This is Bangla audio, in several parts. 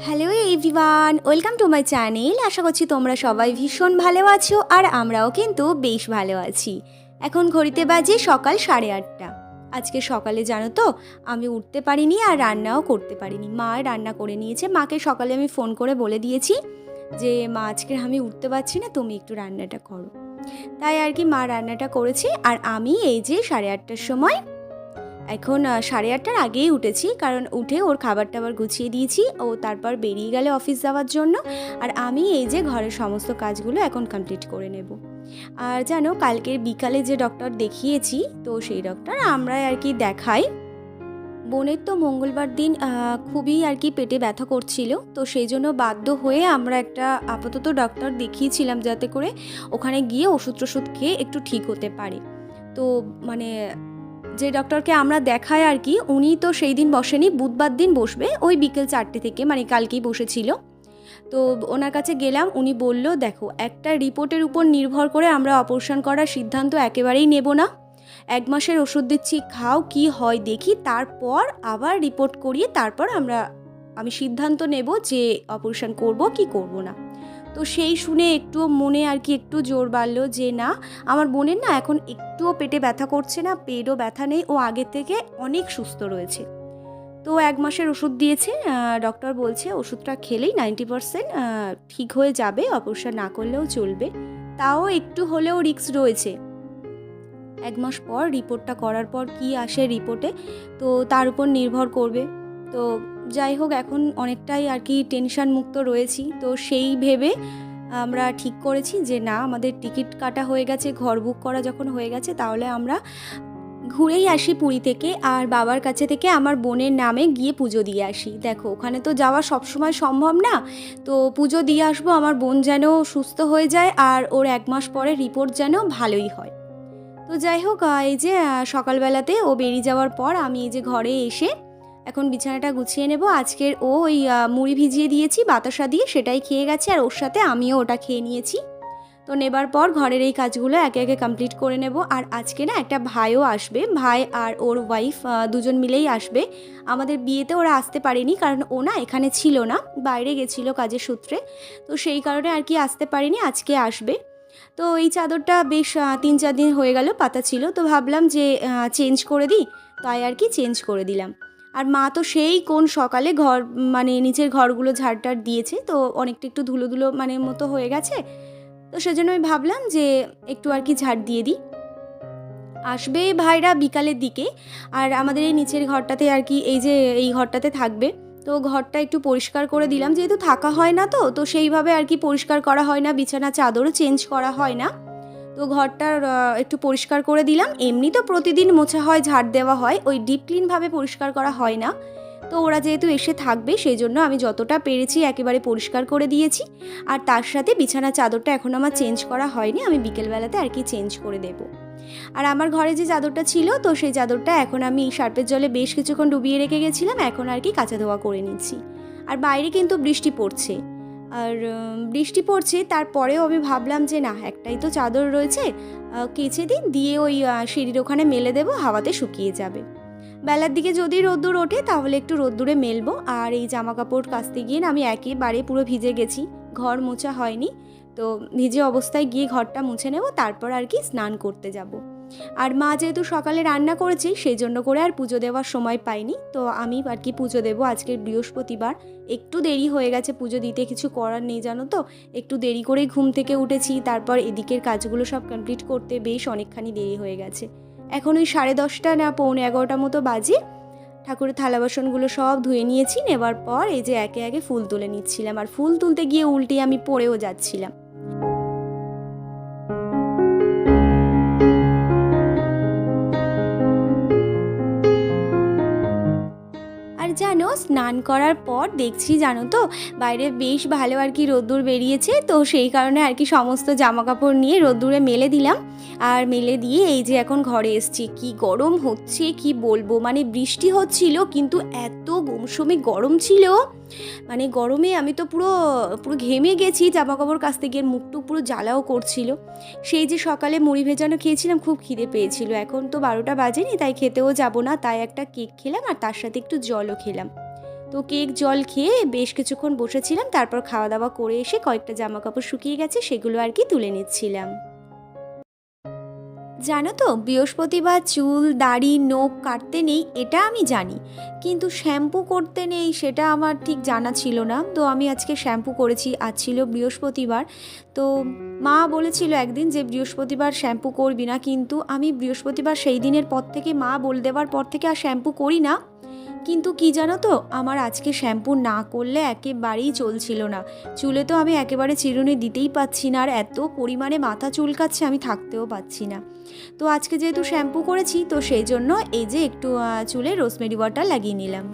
Hello everyone welcome to my channel আশা করছি তোমরা সবাই ভীষণ ভালো আছো আর আমরাও কিন্তু বেশ ভালো আছি। এখন ঘড়িতে বাজে সকাল সাড়ে আটটা। আজকে সকালে জানো তো, আমি উঠতে পারিনি আর রান্নাও করতে পারিনি। মা রান্না করে নিয়েছে। মাকে সকালে আমি ফোন করে বলে দিয়েছি যে, মা, আজকে আমি উঠতে পারছি না, তুমি একটু রান্নাটা করো। তাই আর কি মা রান্নাটা করেছে। আর আমি এই যে সাড়ে আটটার সময় এখন সাড়ে আটটার আগেই উঠেছি, কারণ উঠে ওর খাবার টাবার গুছিয়ে দিয়েছি, ও তারপর বেরিয়ে গেলে অফিস যাওয়ার জন্য, আর আমি এই যে ঘরের সমস্ত কাজগুলো এখন কমপ্লিট করে নেব। আর জানো, কালকের বিকালে যে ডক্টর দেখিয়েছি, তো সেই ডক্টর আমরা আর কি দেখাই। বোনের তো মঙ্গলবার দিন খুবই আর কি পেটে ব্যথা করছিল, তো সেই জন্য বাধ্য হয়ে আমরা একটা আপাতত ডক্টর দেখিয়েছিলাম যাতে করে ওখানে গিয়ে ওষুধ টষুধ খেয়ে একটু ঠিক হতে পারে। তো মানে যে ডক্টরকে আমরা দেখাই আর কি, উনি তো সেই দিন বসেনি, বুধবার দিন বসবে, ওই বিকেল চারটে থেকে মানে কালকেই বসেছিল। তো ওনার কাছে গেলাম, উনি বলল, দেখো, একটা রিপোর্টের উপর নির্ভর করে আমরা অপারেশন করার সিদ্ধান্ত একেবারেই নেব না। এক মাসের ওষুধ দিচ্ছি, খাও, কি হয় দেখি, তারপর আবার রিপোর্ট করিয়ে তারপর আমরা, আমি সিদ্ধান্ত নেব যে অপারেশন করব কি করব না। তো সেই শুনে একটু মনে আর কি একটু জোর বাড়লো যে না, আমার বোনের না এখন একটুও পেটে ব্যথা করছে না, পেটও ব্যথা নেই, ও আগে থেকে অনেক সুস্থ রয়েছে। তো এক মাসের ওষুধ দিয়েছে ডক্টর বলছে ওষুধটা খেলেই নাইনটি পারসেন্ট ঠিক হয়ে যাবে অপারেশন না করলেও চলবে। তাও একটু হলেও রিস্ক রয়েছে। এক মাস পর রিপোর্টটা করার পর কি আসে রিপোর্টে তো তার উপর নির্ভর করবে। তো যাই হোক, এখন অনেকটাই আর কি টেনশন মুক্ত রয়েছি। তো সেই ভেবে আমরা ঠিক করেছি যে, না, আমাদের টিকিট কাটা হয়ে গেছে, ঘর বুক করা যখন হয়ে গেছে, তাহলে আমরা ঘুরেই আসি পুরী থেকে আর বাবার কাছে থেকে আমার বোনের নামে গিয়ে পুজো দিয়ে আসি। দেখো, ওখানে তো যাওয়া সবসময় সম্ভব না। তো পুজো দিয়ে আসব, আমার বোন যেন সুস্থ হয়ে যায় আর ওর এক মাস পরে রিপোর্ট যেন ভালোই হয়। তো যাই হোক এই যে সকালবেলাতে ও বেরিয়ে যাওয়ার পর আমি এই যে ঘরে এসে এখন বিছানাটা গুছিয়ে নেব। আজকের ও ওই মুড়ি ভিজিয়ে দিয়েছি, বাতাসা দিয়ে সেটাই খেয়ে গেছে, আর ওর সাথে আমিও ওটা খেয়ে নিয়েছি। তো নেবার পর ঘরের এই কাজগুলো একে একে কমপ্লিট করে নেব। আর আজকে না একটা ভাইও আসবে, ভাই আর ওর ওয়াইফ দুজন মিলেই আসবে। আমাদের বিয়েতে ওরা আসতে পারেনি, কারণ ও না এখানে ছিল না, বাইরে গেছিল কাজের সূত্রে। তো সেই কারণে আর কি আসতে পারেনি, আজকে আসবে। তো এই চাদরটা বেশ তিন চার দিন হয়ে গেল, পাতা ছিল। তো ভাবলাম যে চেঞ্জ করে দিই, তাই আর কি চেঞ্জ করে দিলাম। আর মা তো সেই কোন সকালে ঘর মানে নিচের ঘরগুলো ঝাড়টাড় দিয়েছে, তো অনেকটা একটু ধুলো ধুলো মানে মতো হয়ে গেছে। তো সেজন্য আমি ভাবলাম যে একটু আর কি ঝাড় দিয়ে দিই। আসবে ভাইরা বিকালের দিকে, আর আমাদের এই নিচের ঘরটাতে আর কি, এই যে এই ঘরটাতে থাকবে। তো ঘরটা একটু পরিষ্কার করে দিলাম, যেহেতু থাকা হয় না তো তো সেইভাবে আর কি পরিষ্কার করা হয় না, বিছানা, চাদরও চেঞ্জ করা হয় না। তো ঘরটার আহ, একটু পরিষ্কার করে দিলাম। এমনি তো প্রতিদিন মোছা হয় ঝাড় দেওয়া হয় ওই ডিপ ক্লিনভাবে পরিষ্কার করা হয় না। তো ওরা যেহেতু এসে থাকবে সেই জন্য আমি যতটা পেরেছি একেবারে পরিষ্কার করে দিয়েছি। আর তার সাথে বিছানা চাদরটা এখন আমার চেঞ্জ করা হয়নি আমি বিকেলবেলাতে আর কি চেঞ্জ করে দেবো। আর আমার ঘরে যে চাদরটা ছিল তো সেই চাদরটা এখন আমি সার্পের জলে বেশ কিছুক্ষণ ডুবিয়ে রেখে গেছিলাম এখন আর কি কাঁচা ধোয়া করে নিচ্ছি। আর বাইরে কিন্তু বৃষ্টি পড়ছে। আর বৃষ্টি পড়ছে, তারপরেও আমি ভাবলাম যে না, একটাই তো চাদর রয়েছে কেচে দিন দিয়ে ওই সিঁড়ির ওখানে মেলে দেবো, হাওয়াতে শুকিয়ে যাবে। বেলার দিকে যদি রোদ্দুর ওঠে, তাহলে একটু রোদ্দুরে মেলবো, আর এই জামা কাপড় কাচতে গিয়ে আমি একেবারে পুরো ভিজে গেছি, ঘর মোছা হয়নি, তো ভিজে অবস্থায় গিয়ে ঘরটা মুছে নেব, তারপর আর কি স্নান করতে যাব। আর মা যেহেতু সকালে রান্না করেছি সেই জন্য করে আর পুজো দেওয়ার সময় পাইনি। তো আমি আর কি পুজো দেবো। আজকে বৃহস্পতিবার। একটু দেরি হয়ে গেছে পুজো দিতে, কিছু করার নেই, জানো তো? একটু দেরি করেই ঘুম থেকে উঠেছি। তারপর এদিকের কাজগুলো সব কমপ্লিট করতে বেশ অনেকখানি দেরি হয়ে গেছে। এখন ওই সাড়ে দশটা না পৌনে এগারোটা মতো বাজে। ঠাকুরের থালা বাসনগুলো সব ধুয়ে নিয়েছি। নেবার পর এই যে একে একে ফুল তুলে নিচ্ছিলাম। আর ফুল তুলতে গিয়ে উল্টে আমি পড়েও যাচ্ছিলাম। স্নান করার পর দেখছি, জানো তো, বাইরে বেশ ভালো আর কি রোদ্দুর বেরিয়েছে, তো সেই কারণে আর কি সমস্ত জামা কাপড় নিয়ে রোদ্দুরে মেলে দিলাম। আর মেলে দিয়ে এই যে এখন ঘরে এসছি। কি গরম হচ্ছে, কি বলব? মানে বৃষ্টি হচ্ছিল, কিন্তু এত গুমসুমি গরম ছিল। মানে গরমে আমি তো পুরো পুরো ঘেমে গেছি জামা কাপড় কাচতে গিয়ে মুখটুক পুরো জ্বালাও করছিল। সেই যে সকালে মুড়ি ভেজানো খেয়েছিলাম, খুব খিদে পেয়েছিল। এখন তো বারোটা বাজেনি, তাই খেতেও যাব না। তাই একটা কেক খেলাম আর তার সাথে একটু জলও খেলাম। তো কেক জল খেয়ে বেশ কিছুক্ষণ বসেছিলাম, তারপর খাওয়া দাওয়া করে এসে কয়েকটা জামা কাপড় শুকিয়ে গেছে, সেগুলো আর কি তুলে নিচ্ছিলাম। জানো তো, বৃহস্পতিবার চুল, দাড়ি, নখ কাটতে নেই, এটা আমি জানি। কিন্তু শ্যাম্পু করতে নেই, সেটা আমার ঠিক জানা ছিল না। তো আমি আজকে শ্যাম্পু করেছি, আজ ছিল বৃহস্পতিবার। তো মা বলেছিল একদিন যে, বৃহস্পতিবার শ্যাম্পু করবি না। কিন্তু আমি বৃহস্পতিবার সেই দিনের পর থেকে, মা বলে দেওয়ার পর থেকে আর শ্যাম্পু করি না। কিন্তু কি জানো তো, আমার আজকে শ্যাম্পু না করলে একেবারেই চলছিল না। চুলে তো আমি একেবারে চিরুনি দিতেই পাচ্ছি না, আর এত পরিমাণে মাথা চুলকাচ্ছে আমি থাকতেও পাচ্ছি না। তো আজকে যেহেতু শ্যাম্পু করেছি, তো সেই জন্য এই যে একটু চুলে রোজমেরি ওয়াটার লাগিয়ে নিলাম।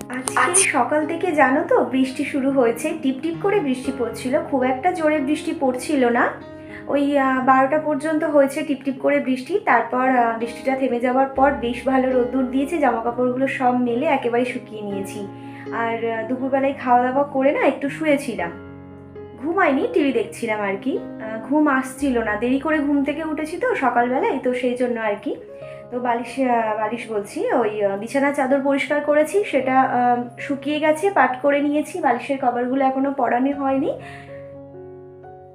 আজকে সকাল থেকে জানো তো, বৃষ্টি শুরু হয়েছে। টিপ টিপ করে বৃষ্টি পড়ছিল, খুব একটা জোরে বৃষ্টি পড়ছিল না। ওই বারোটা পর্যন্ত হয়েছে টিপ টিপ করে বৃষ্টি। তারপর বৃষ্টিটা থেমে যাওয়ার পর বেশ ভালো রোদ্দুর দিয়েছে জামা কাপড়গুলো সব মেলে একেবারে শুকিয়ে নিয়েছি। আর দুপুরবেলায় খাওয়া দাওয়া করে না একটু শুয়েছিলাম। ঘুমাইনি, টিভি দেখছিলাম আর কি। ঘুম আসছিল না, দেরি করে ঘুম থেকে উঠেছি তো সকালবেলায়, তো সেই জন্য আর কি। তো বালিশ বালিশ বলছি, ওই বিছানা চাদর পরিষ্কার করেছি, সেটা শুকিয়ে গেছে, পাট করে নিয়েছি, বালিশের কভারগুলো এখনও পরানো হয়নি।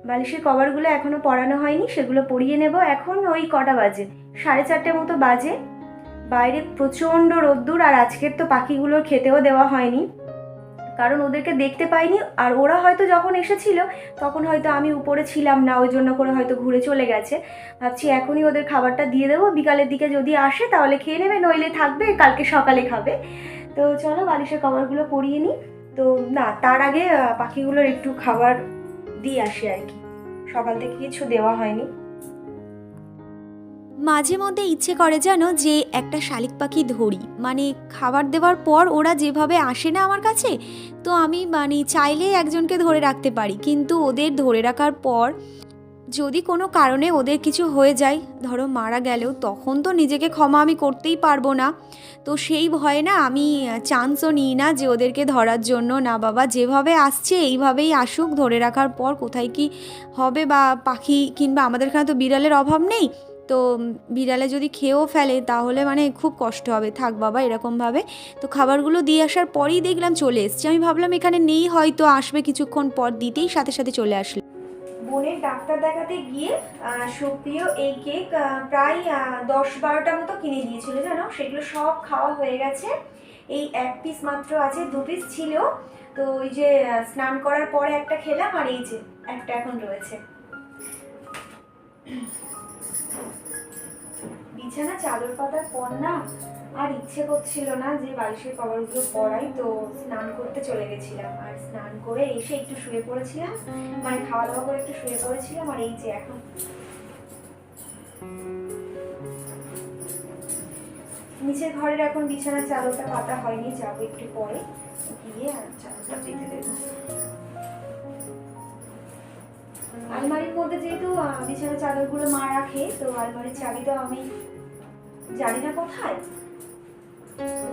বালিশের কভারগুলো এখনও পরানো হয়নি, সেগুলো পরিয়ে নেব। এখন ওই কটা বাজে? সাড়ে চারটে মতো বাজে। বাইরে প্রচণ্ড রোদ্দুর, আর আজকের তো পাখিগুলোর খেতেও দেওয়া হয়নি। কারণ ওদেরকে দেখতে পাইনি, আর ওরা হয়তো যখন এসেছিল, তখন হয়তো আমি উপরে ছিলাম না, ওই জন্য করে হয়তো ঘুরে চলে গেছে। ভাবছি এখনই ওদের খাবারটা দিয়ে দেবো, বিকালের দিকে যদি আসে তাহলে খেয়ে নেবে, নইলে থাকবে, কালকে সকালে খাবে। তো চলো বালিশের কভারগুলো পরিয়ে নিই। তো না, তার আগে পাখিগুলোর একটু খাবার দিয়ে আসি আর কি। সকাল থেকে কিছু দেওয়া হয়নি। মাঝে মধ্যে ইচ্ছে করে জানো যে একটা শালিক পাখি ধরি। মানে খাবার দেওয়ার পর ওরা যেভাবে আসে না আমার কাছে, তো আমি মানে চাইলে একজনকে ধরে রাখতে পারি। কিন্তু ওদের ধরে রাখার পর যদি কোনো কারণে ওদের কিছু হয়ে যায়, ধরো মারা গেলেও তখন তো নিজেকে ক্ষমা আমি করতেই পারব না। তো সেই ভয়ে না আমি চান্সও নিই না যে ওদেরকে ধরার জন্য। না বাবা, যেভাবে আসছে এইভাবেই আসুক, ধরে রাখার পর কোথায় কি হবে বা পাখি কিংবা আমাদের এখানে তো বিড়ালের অভাব নেই। তো বিড়ালে যদি খেয়েও ফেলে তাহলে মানে খুব কষ্ট হবে। থাক বাবা, এরকমভাবে। তো খাবারগুলো দিয়ে আসার পরেই দেখলাম চলে এসছে। আমি ভাবলাম এখানে নেই, হয়তো আসবে কিছুক্ষণ পর, দিতেই সাথে সাথে চলে আসলো। বোনের ডাক্তার দেখাতে গিয়ে সুপ্রিয় এই কেক প্রায় দশ বারোটা মতো কিনে দিয়েছিল, জানো? সেগুলো সব খাওয়া হয়ে গেছে। এই এক পিস মাত্র আছে, দু পিস ছিল। তো ওই যে স্নান করার পরে একটা খেলাম, আর এই যে, একটা এখন রয়েছে। বিছানা, চাদর পাতার পর না? আর ইচ্ছে করছিল না যে বালিশের কভারগুলো পরাই তো স্নান করতে চলে গেছিলাম। আর স্নান করে এসে একটু শুয়ে পড়েছিলাম। মানে খাওয়া দাওয়া করে একটু শুয়ে পড়েছিলাম, আর এই যে এখন। নিচের ঘরের এখন বিছানার চাদরটা পাতা হয়নি, যাব একটু পরে। গিয়ে আর চাদরটা পেতে দেবো। আলমারির মধ্যে যেহেতু বিছানার চাদরগুলো মা রাখে, তো আলমারির চাবি তো আমি জানি না কোথায়।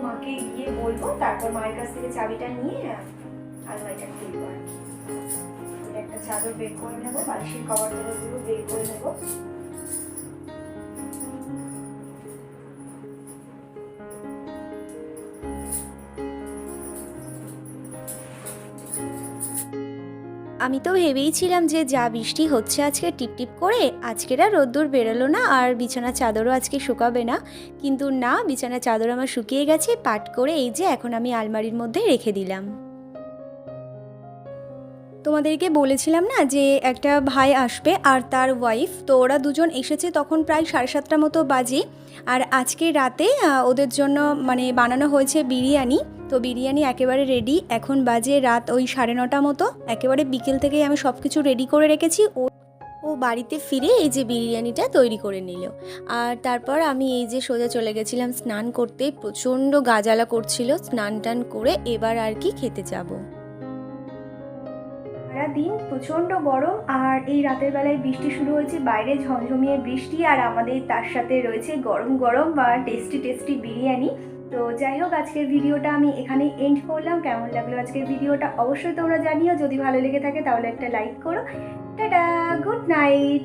মাকে গিয়ে বলব, তারপর মায়ের কাছ থেকে চাবিটা নিয়ে আলমারিটা খুলবো আর কি একটা চাদর বের করে নেব, বালিশের কভারগুলো বের করে নেব। আমি তো ভেবেইছিলাম যে যা বৃষ্টি হচ্ছে আজকে টিপটিপ করে, আজকের আর রোদ্দুর বেরোলো না আর বিছানার চাদরও আজকে শুকাবে না। কিন্তু না, বিছানার চাদর আমার শুকিয়ে গেছে, পাট করে এই যে এখন আমি আলমারির মধ্যে রেখে দিলাম। তোমাদেরকে বলেছিলাম না যে একটা ভাই আসবে আর তার ওয়াইফ তো ওরা দুজন এসেছে তখন প্রায় সাড়ে সাতটা মতো বাজে। আর আজকে রাতে ওদের জন্য মানে বানানো হয়েছে বিরিয়ানি। তো বিরিয়ানি একেবারে রেডি এখন বাজে রাত ওই সাড়ে নটা মতো। একেবারে বিকেল থেকেই আমি সব কিছু রেডি করে রেখেছি। ও ও বাড়িতে ফিরে এই যে বিরিয়ানিটা তৈরি করে নিল। আর তারপর আমি এই যে সোজা চলে গেছিলাম স্নান করতে। প্রচণ্ড গাজালা করছিল। স্নান টান করে এবার আর কি খেতে যাব। সারাদিন প্রচণ্ড গরম আর এই রাতের বেলায় বৃষ্টি শুরু হয়েছে। বাইরে ঝমঝমিয়ে বৃষ্টি আর আমাদের তার সাথে রয়েছে গরম গরম বা টেস্টি টেস্টি বিরিয়ানি। তো যাই হোক, আজকের ভিডিওটা আমি এখানে এন্ড করলাম। কেমন লাগল আজকের ভিডিওটা অবশ্যই তোমরা জানিও। যদি ভালো লেগে থাকে তাহলে একটা লাইক করো। Tata good night